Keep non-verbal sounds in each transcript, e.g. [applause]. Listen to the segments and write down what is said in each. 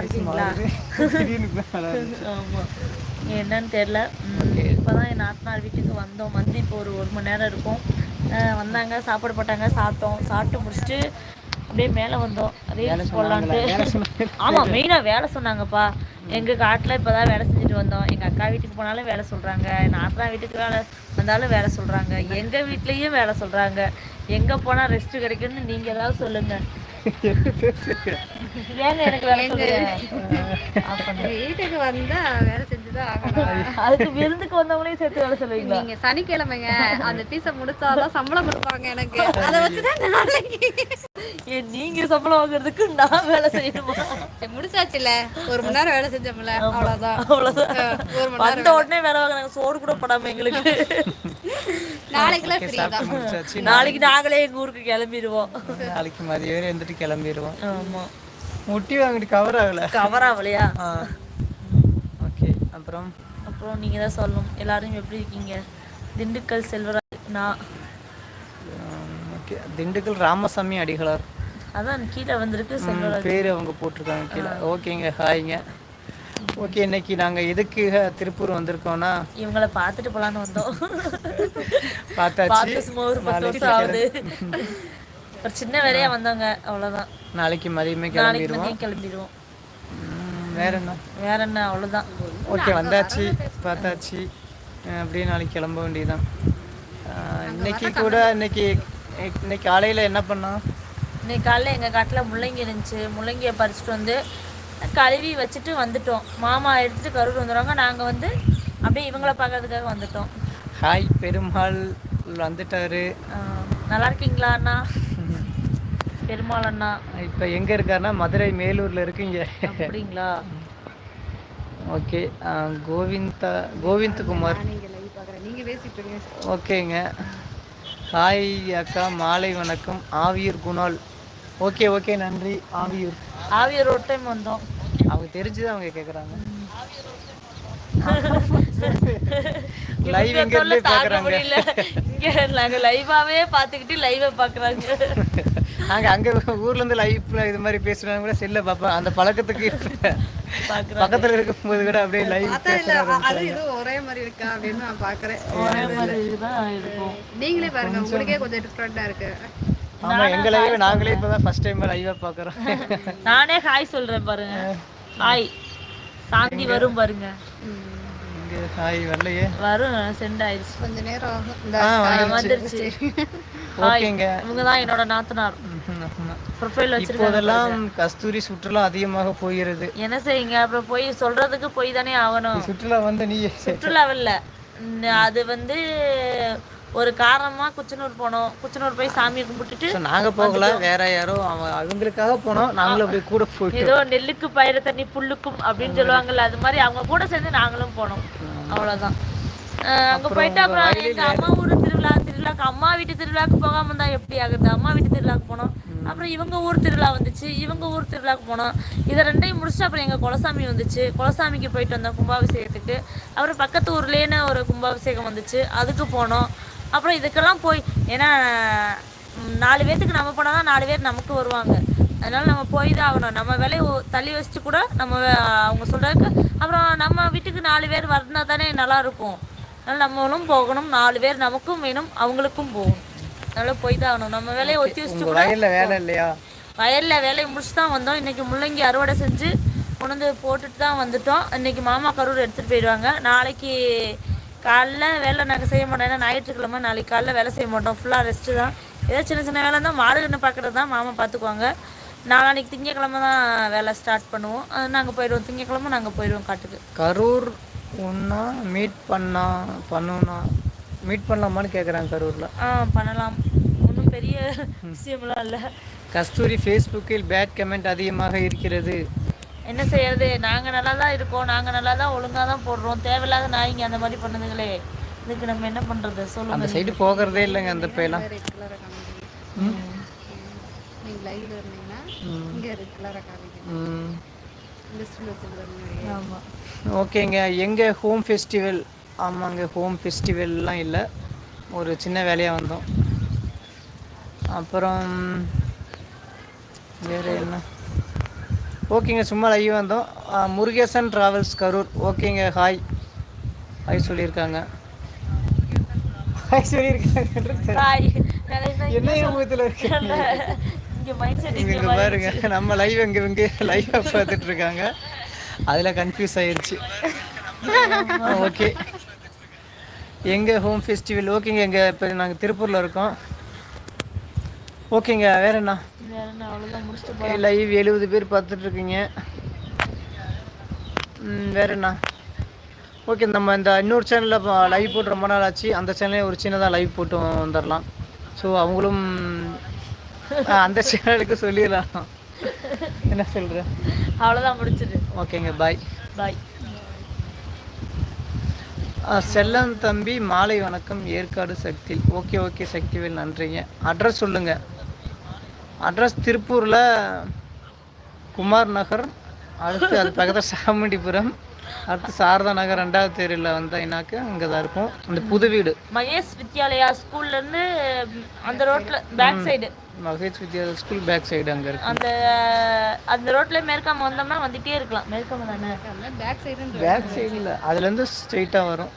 இருக்கீங்களா ஆமா. என்னன்னு தெரில இப்போதான் என் நாத்தனார் வீட்டுக்கு வந்தோம். வந்து இப்போ ஒரு ஒரு மணி நேரம் இருக்கும். வந்தாங்க சாப்பாடு போட்டாங்க சாப்பிட்டோம். சாப்பிட்டு முடிச்சுட்டு அப்படியே மேலே வந்தோம். ரீல்ஸ்? போடலான்ட்டு. ஆமாம் மெயினாக வேலை சொன்னாங்கப்பா. எங்கள் காட்டில் இப்போ தான் வேலை செஞ்சுட்டு வந்தோம். எங்கள் அக்கா வீட்டுக்கு போனாலும் வேலை சொல்கிறாங்க நாத்தனா வீட்டுக்கு வேலை வந்தாலும் வேலை சொல்கிறாங்க எங்கள் வீட்லேயும் வேலை சொல்கிறாங்க எங்கே போனால் ரெஸ்ட் கிடைக்கும்னு நீங்கள் ஏதாவது சொல்லுங்கள் வீட்டுக்கு வந்தா வேலை செஞ்சுதான் ஆகணும். அதுக்கு விருந்துக்கு வந்தவங்களையும் சேர்த்து வேலை சொல்லுவீங்களா? நீங்க சனிக்கிழமைங்க. அந்த பீஸை முடிச்சாதான் சம்பளம் கொடுப்பாங்க எனக்கு. அதை வச்சுதான் நாளைக்கு. நீங்க சம்பளம் வாங்குறதுக்கு நான் வேலை செய்யணுமா? முடிச்சாச்சுல ஒரு மணி நேரம் வேலை செஞ்சோம்ல அவ்வளவுதான். அவ்வளவுதான். ஒரு மணி உடனே வேலை வாங்குறாங்க. சோறு கூட போடாம எங்களுக்கு. முடிச்சாச்சு. நாளைக்கு நாங்களே எங்க ஊருக்கு கிளம்பிடுவோம். நாளைக்கு மதியம் வரை இருந்துட்டு கிளம்பிடுவோம். ஆமா. முட்டி வாங்கிட்டு கவர் ஆகல. கவர் ஆகலையா? ஓகே அப்புறம்? அப்புறம் நீங்க தான் சொல்லணும். எல்லாரும் எப்படி இருக்கீங்க? திண்டுக்கல் செல்வராஜ் நான். ஓகே. திண்டுக்கல் ராமசாமி அடிகளார். அதான் கீழே வந்திருக்கு செல்வராஜ் பேர் அவங்க போட்டிருக்காங்க கீழே. ஓகேங்க ஹாய்ங்க. ஓகே இன்னைக்கு நாங்கள் எதுக்கு திருப்பூர் வந்திருக்கோம்னா? இவங்கள பார்த்துட்டு போலான்னு வந்தோம். பார்த்தாச்சு. பார்த்து சும்மா ஒரு பத்து வருஷம் ஆகுது. ஒரு சின்ன வேலையா வந்தவங்க அவ்வளவுதான். நாளைக்கு மதியமே நாளைக்கு கிளம்பிடுவோம். மதியம் கிளம்பிடுவோம். வேற என்ன? வேற என்ன அவ்வளவுதான். ஓகே வந்தாச்சு பார்த்தாச்சு. அப்படியே நாளைக்கு கிளம்ப வேண்டியதுதான். இன்னைக்கு கூட இன்னைக்கு இன்னைக்கு காலையில் என்ன பண்ணோம்? இன்னைக்கு காலைல எங்கள் காட்டில் முள்ளங்கி இருந்துச்சு. முள்ளங்கியை பறிச்சுட்டு வந்து கழுவி வச்சுட்டு வந்துட்டோம். மாமா எடுத்துட்டு கரூர் வந்துடுவாங்க நாங்கள் வந்து அப்படியே இவங்கள பார்க்கறதுக்காக வந்துட்டோம். ஹாய் பெருமாள் வந்துட்டாரு. நல்லா இருக்கீங்களா அண்ணா? [laughs] பெருமாள் அண்ணா. இப்போ எங்கே இருக்காருன்னா மதுரை மேலூரில் இருக்கீங்க அப்படிங்களா? ஓகே கோவிந்தா கோவிந்த்குமார். நீங்க லைவ் பாக்குறேன் நீங்க பேசிட்டு இருக்கீங்க ஓகேங்க. ஹாய் அக்கா மாலை வணக்கம். ஆவியூர் குணால். ஓகே ஓகே நன்றி. ஆவியூர். ஆவியர் ஒரு டைம் வந்தோம். அவங்க தெரிஞ்சுதான் அவங்க கேட்குறாங்க லைவ் தொல்லை இருந்தே இங்க நாங்க லைவாவே பார்த்துக்கிட்டு லைவை பார்க்குறாங்க. நாங்க அங்க ஊர்ல இருந்து லைவ்ல இது மாதிரி பேசுறாங்க கூட செல்ல பார்ப்பேன் அந்த பழக்கத்துக்கு பக்கத்துல இருக்கும்போது கூட அப்படியே லைவ் அது இது ஒரே மாதிரி இருக்கா அப்படின்னு நான் பாக்குறேன். ஒரே மாதிரி தான் இருக்கும். நீங்களே பாருங்க உங்களுக்கே கொஞ்சம் டிஃப்ரெண்டா இருக்கு. ஆமா எங்க லைவ் நாங்களே இப்பதான் ஃபர்ஸ்ட் டைம் லைவா பாக்குறோம். நானே ஹாய் சொல்றேன் பாருங்க. ஹாய் சாந்தி வரும் பாருங்க. இங்க ஹாய் வரலையே. வரும் சென்ட் ஆயிடுச்சு. கொஞ்ச நேரம் ஆகும். வந்துருச்சு. ஓகேங்க. இவங்க தான் என்னோட நாத்தனார். ப்ரொஃபைல் வச்சிருக்காங்க இப்போதெல்லாம் கஸ்தூரி சுற்றுலா அதிகமாக போகிறது என்ன செய்யுங்க? அப்புறம் போய் சொல்றதுக்கு போய் தானே ஆகணும். சுற்றுலா வந்து நீ சுற்றுலாவில் அது வந்து ஒரு காரணமா குச்சனூர் போனோம். குச்சனூர் போய் சாமி கும்பிட்டுட்டு நாங்க போகல. வேற யாரோ அவ- அவங்களுக்காக போனோம். நாங்களும் அப்படியே கூட போயிட்டோம். ஏதோ நெல்லுக்கு பயிர தண்ணி புல்லுக்கும் அப்படின்னு சொல்லுவாங்கல்ல அது மாதிரி அவங்க கூட சேர்ந்து நாங்களும் போனோம். அவ்வளவுதான். அங்க போயிட்டு அப்புறம் எங்க அம்மா ஊர் திருவிழா திருவிழாக்கு அம்மா வீட்டு திருவிழாக்கு போகாம இருந்தா எப்படி ஆகுது? அம்மா வீட்டு திருவிழாக்கு போனோம். அப்புறம் இவங்க ஊர் திருவிழா வந்துச்சு இவங்க ஊர் திருவிழாக்கு போனோம். இதை ரெண்டையும் முடிச்சுட்டு அப்புறம் எங்கள் குலசாமி வந்துச்சு. குலசாமிக்கு போயிட்டு வந்தோம் கும்பாபிஷேகத்துக்கு. அப்புறம் பக்கத்து ஊர்லேன்னு ஒரு கும்பாபிஷேகம் வந்துச்சு. அதுக்கு போனோம். அப்புறம் இதுக்கெல்லாம் போய் ஏன்னா நாலு பேர்த்துக்கு நம்ம போனால் தான் நாலு பேர் நமக்கு வருவாங்க. அதனால் நம்ம போய் தான் ஆகணும். நம்ம வேலையை தள்ளி வச்சுட்டு கூட நம்ம அவங்க சொல்கிறதுக்கு அப்புறம் நம்ம வீட்டுக்கு நாலு பேர் வரனா தானே நல்லா இருக்கும் நம்மளும் போகணும். நாலு பேர் நமக்கும் வேணும் அவங்களுக்கும் போகணும். அதனால போய் தான் ஆகணும். நம்ம வேலையை ஒத்தி வச்சுட்டு வயல்ல வேலை இல்லையா? வயல்ல வேலையை முடிச்சு தான் வந்தோம். இன்னைக்கு முள்ளங்கி அறுவடை செஞ்சு கொண்டு வந்து போட்டுட்டு தான் வந்துட்டோம். இன்னைக்கு மாமா கரூர் எடுத்துட்டு போயிடுவாங்க. நாளைக்கு காலைல வேலை நாங்கள் செய்ய மாட்டோம். ஏன்னா ஞாயிற்றுக்கிழமை நாளைக்கு காலைல வேலை செய்ய மாட்டோம். ஃபுல்லாக ரெஸ்ட்டு தான். ஏதோ சின்ன சின்ன வேலை தான் மாடு கண்ணு பார்க்குறது தான் மாமா பார்த்துக்குவாங்க நாளைக்கு திங்கக்கிழமை தான் வேலை ஸ்டார்ட் பண்ணுவோம். நாங்கள் போயிடுவோம். திங்கக்கிழமை நாங்கள் போயிடுவோம் காட்டுக்கு. கரூர் ஒன்றா மீட் பண்ணா பண்ணணும்னா மீட் பண்ணலாமான்னு கேட்குறாங்க கரூரில் ஆ பண்ணலாம். ஒன்றும் பெரிய விஷயம்லாம் இல்லை. கஸ்தூரி ஃபேஸ்புக்கில் பேட் கமெண்ட் அதிகமாக இருக்கிறது. என்ன செய்யறது? நாங்கள் நல்லா தான் இருக்கோம். நாங்கள் நல்லா தான் ஒழுங்காக தான் போடுறோம். தேவையில்லாத நாய்ங்க அந்த மாதிரி பண்ணுதுங்களே. இதுக்கு நம்ம என்ன பண்ணுறது சொல்லுங்க. அந்த சைடு போகிறதே இல்லைங்க அந்த பையெல்லாம். ரெட் கலரா காமிக்கிறீங்க நீங்க லைவ்ல இருந்தீங்கன்னா இங்க ரெட் கலரா காமிக்கிறீங்க ம். லிஸ்ட்ல வச்சிருந்தீங்க. ஆமாம் ஓகேங்க. எங்கள் ஹோம் ஃபெஸ்டிவல் ஆமாங்க ஹோம் ஃபெஸ்டிவல்லாம் இல்லை. ஒரு சின்ன வேலையாக வந்தோம். அப்புறம் வேறு என்ன? ஓகேங்க சும்மா லைவ் வந்தோம். முருகேசன் ட்ராவல்ஸ் கரூர். ஓகேங்க ஹாய் ஹாய் சொல்லியிருக்காங்க. ஹாய் சொல்லியிருக்காங்க என்ன ஞாபகத்தில் இருக்கு? பாருங்க நம்ம லைவ் இங்க இங்க லைவாக பார்த்துட்டு இருக்காங்க. அதில் கன்ஃபியூஸ் ஆயிருச்சு. ஓகே. எங்க ஹோம் ஃபெஸ்டிவல் ஓகேங்க எங்க இப்போ நாங்கள் திருப்பூரில் இருக்கோம். ஓகேங்க வேற என்ன? லைவ் எழுபது பேர் பார்த்துட்டு இருக்கீங்க. ம், வேற என்ன? ஓகே நம்ம இந்த இன்னொரு சேனலில் லைவ் போட்டு ரொம்ப நாள் ஆச்சு. அந்த சேனலே ஒரு சின்னதாக லைவ் போட்டு வந்துடலாம் ஸோ அவங்களும் அந்த சேனலுக்கு சொல்லிடலாம். என்ன சொல்கிற அவ்வளவுதான் முடிச்சிடு ஓகேங்க பாய் பாய் செல்லம் தம்பி மாலை வணக்கம் ஏற்காடு சக்தி. ஓகே ஓகே சக்திவேல் நன்றிங்க. அட்ரஸ் சொல்லுங்கள் அட்ரஸ் திருப்பூரில் குமார் நகர் அடுத்து அது பக்கத்தில் சாமுண்டிபுரம் அடுத்து சாரதா நகர் ரெண்டாவது தெருவில் வந்தீங்கன்னாக்க அங்கே தான் இருக்கும். அந்த புது வீடு. மகேஷ் வித்யாலயா ஸ்கூல்லேருந்து அந்த ரோட்டில் back side Mahesh Vidyalaya school back side அங்கே இருக்கு. அந்த அந்த ரோட்ல மேற்காம வந்தோம்னா வந்துட்டே இருக்கலாம். மேற்காம தானே? பேக் சைடுன்ற பேக் சைடில் அதுலேருந்து ஸ்ட்ரெயிட்டாக வரும்.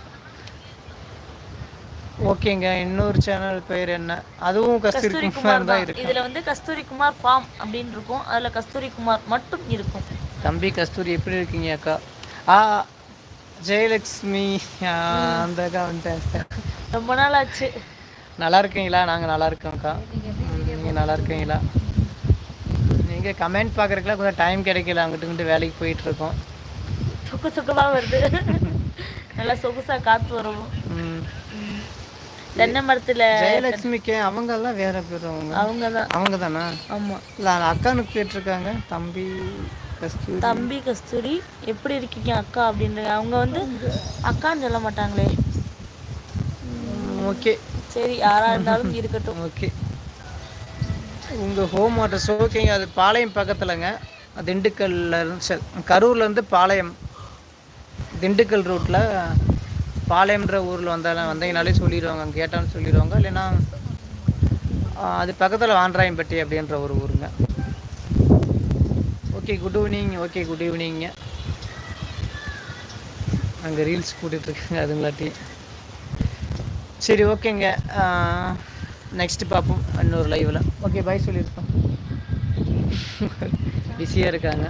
ஓகேங்க. இன்னொரு சேனல் பேர் என்ன? அதுவும் கஸ்தூரி குமார் தான் இருக்கு இதுல வந்து கஸ்தூரி குமார் ஃபார்ம் அப்படின்னு இருக்கும். அதுல கஸ்தூரி குமார் மட்டும் இருக்கும். தம்பி கஸ்தூரி எப்படி இருக்கீங்க அக்கா? ஆ ஜெயலக்ஷ்மி ஆ, அந்த அக்கா வந்துட்டேன் ரொம்ப நாள் ஆச்சு நல்லா இருக்கீங்களா? நாங்கள் நல்லா இருக்கோம்க்கா நல்லா இருக்கீங்களா நீங்கள் கமெண்ட் பார்க்குறதுக்குலாம் கொஞ்சம் டைம் கிடைக்கல. அங்கிட்டு இங்கிட்டு வேலைக்கு போயிட்டு இருக்கோம் சொக்கு சொக்கமா வருது. நல்லா சொகுசா காத்து வரும். தென்னை மரத்துல ஜெயலக்ஷ்மிக்கு அவங்கெல்லாம் வேற பேர் அவங்க. அவங்கதான். அவங்க தானா ஆமா. இல்லை அக்கானுக்கு கேட்டிருக்காங்க தம்பி கஸ்தூரி. தம்பி கஸ்தூரி எப்படி இருக்கீங்க அக்கா அப்படின்ற அவங்க வந்து அக்கான்னு சொல்ல மாட்டாங்களே. ஓகே. சரி யாரா இருந்தாலும் இருக்கட்டும். ஓகே. உங்கள் ஹோம் அட்ரஸ் ஓகேங்க அது பாளையம் பக்கத்தில்ங்க. திண்டுக்கல்ல இருந்து பாளையம். திண்டுக்கல் ரூட்டில் பாளையம்ன்ற ஊரில் வந்தாலும் வந்தீங்கனாலே சொல்லிடுவாங்க அங்கே கேட்டான்னு சொல்லிடுவாங்க. இல்லைன்னா அது பக்கத்தில் வான்ராயம்பட்டி அப்படின்ற ஒரு ஊருங்க. Okay good evening okay good evening அங்கே ரீல்ஸ் போட்டுட்ருக்காங்க அதுங்களாட்டி. சரி ஓகேங்க நெக்ஸ்ட் பார்ப்போம். இன்னொரு லைவில் ஓகே பாய் சொல்லியிருக்கோம். பிஸியாக இருக்காங்க.